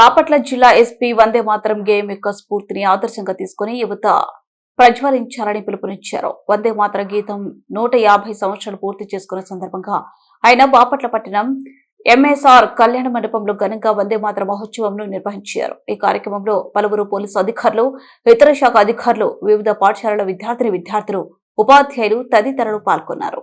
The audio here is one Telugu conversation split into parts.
బాపట్ల జిల్లా ఎస్పీ వందే మాతరం గేయం యొక్క స్ఫూర్తిని ఆదర్శంగా తీసుకుని యువత ప్రజ్వలించాలని పిలుపునిచ్చారు. వందే మాతరం గీతం నూట యాభై సంవత్సరాలు పూర్తి చేసుకున్న సందర్భంగా ఆయన బాపట్ల పట్టణం ఎంఎస్ఆర్ కళ్యాణ మండపంలో ఘనంగా వందే మాతర మహోత్సవంను నిర్వహించారు. ఈ కార్యక్రమంలో పలువురు పోలీసు అధికారులు ఇతర శాఖ అధికారులు వివిధ పాఠశాలల విద్యార్థిని విద్యార్థులు ఉపాధ్యాయులు తదితరులు పాల్గొన్నారు.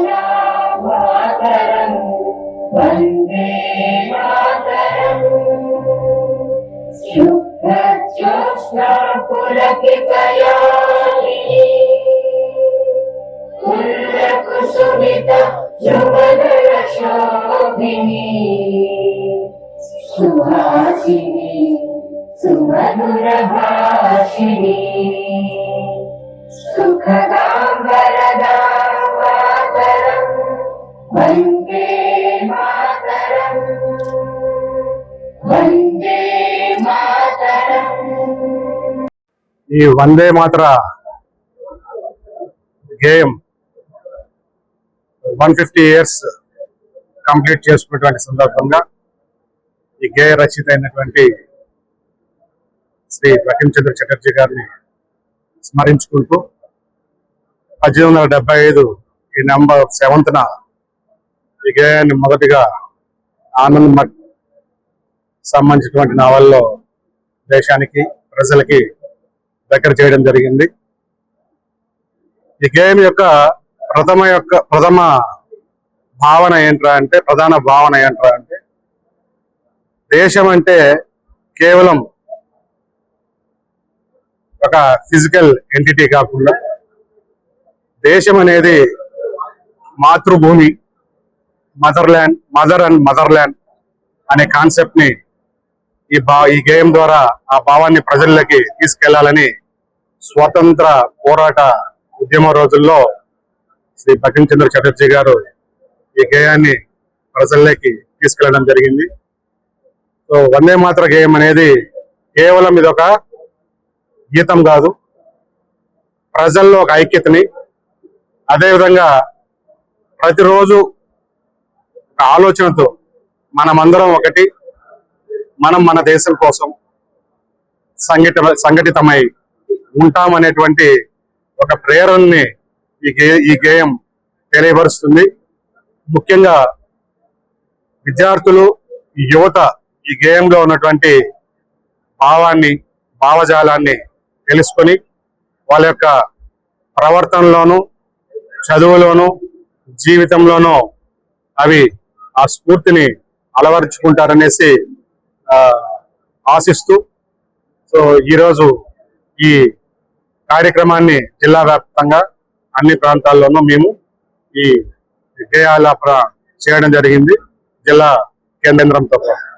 వందే మాతరం శుభ్రజ్యోత్స్నాపులకితయామిని కుల్లకుసుమిత యువదల శోభిని సుభాషిణి సుమధుర భాషిణి సుఖదా ఈ Vande Mataram one fifty years complete చేసుకున్నటువంటి సందర్భంగా ఈ గేయ రచయిత అయినటువంటి శ్రీ బకించంద్ర చటర్జీ గారిని స్మరించుకుంటూ పద్దెనిమిది వందల డెబ్బై ఐదు ఈ నెంబర్ సెవెంత్న ఈ గేయాన్ని మొదటిగా ఆనంద్ మఠ్ సంబంధించినటువంటి నావల్లో దేశానికి ప్రజలకి దగ్గర చేయడం జరిగింది. ఈ గేమ్ యొక్క ప్రథమ యొక్క ప్రథమ భావన ఏంట్రా అంటే ప్రధాన భావన ఏంట్రా అంటే దేశం అంటే కేవలం ఒక ఫిజికల్ ఎంటిటీ కాకుండా దేశం అనేది మాతృభూమి motherland mother and motherland అనే కాన్సెప్ట్ని ఈ బా ఈ గేయం ద్వారా ఆ భావాన్ని ప్రజల్లోకి తీసుకెళ్ళాలని స్వతంత్ర పోరాట ఉద్యమ రోజుల్లో శ్రీ బకించంద్ర చటర్జీ గారు ఈ గేయాన్ని ప్రజల్లోకి తీసుకెళ్ళడం జరిగింది. సో వందే మాత్ర గేయం అనేది కేవలం ఇది ఒక గీతం కాదు. ప్రజల్లో ఒక ఐక్యతని అదేవిధంగా ప్రతిరోజు ఒక ఆలోచనతో మనమందరం ఒకటి మనం మన దేశం కోసం సంఘట సంఘటితమై ఉంటామనేటువంటి ఒక ప్రేరణని ఈ గే ఈ గేయం తెలియపరుస్తుంది. ముఖ్యంగా విద్యార్థులు యువత ఈ గేయంలో ఉన్నటువంటి భావాన్ని భావజాలాన్ని తెలుసుకొని వాళ్ళ యొక్క ప్రవర్తనలోను చదువులోనూ జీవితంలోనూ అవి ఆ స్ఫూర్తిని అలవరుచుకుంటారనేసి ఆశిస్తూ సో ఈరోజు ఈ కార్యక్రమాన్ని జిల్లా వ్యాప్తంగా అన్ని ప్రాంతాల్లోనూ మేము ఈ గేయాల చేయడం జరిగింది. జిల్లా కేంద్రంతో పాటు.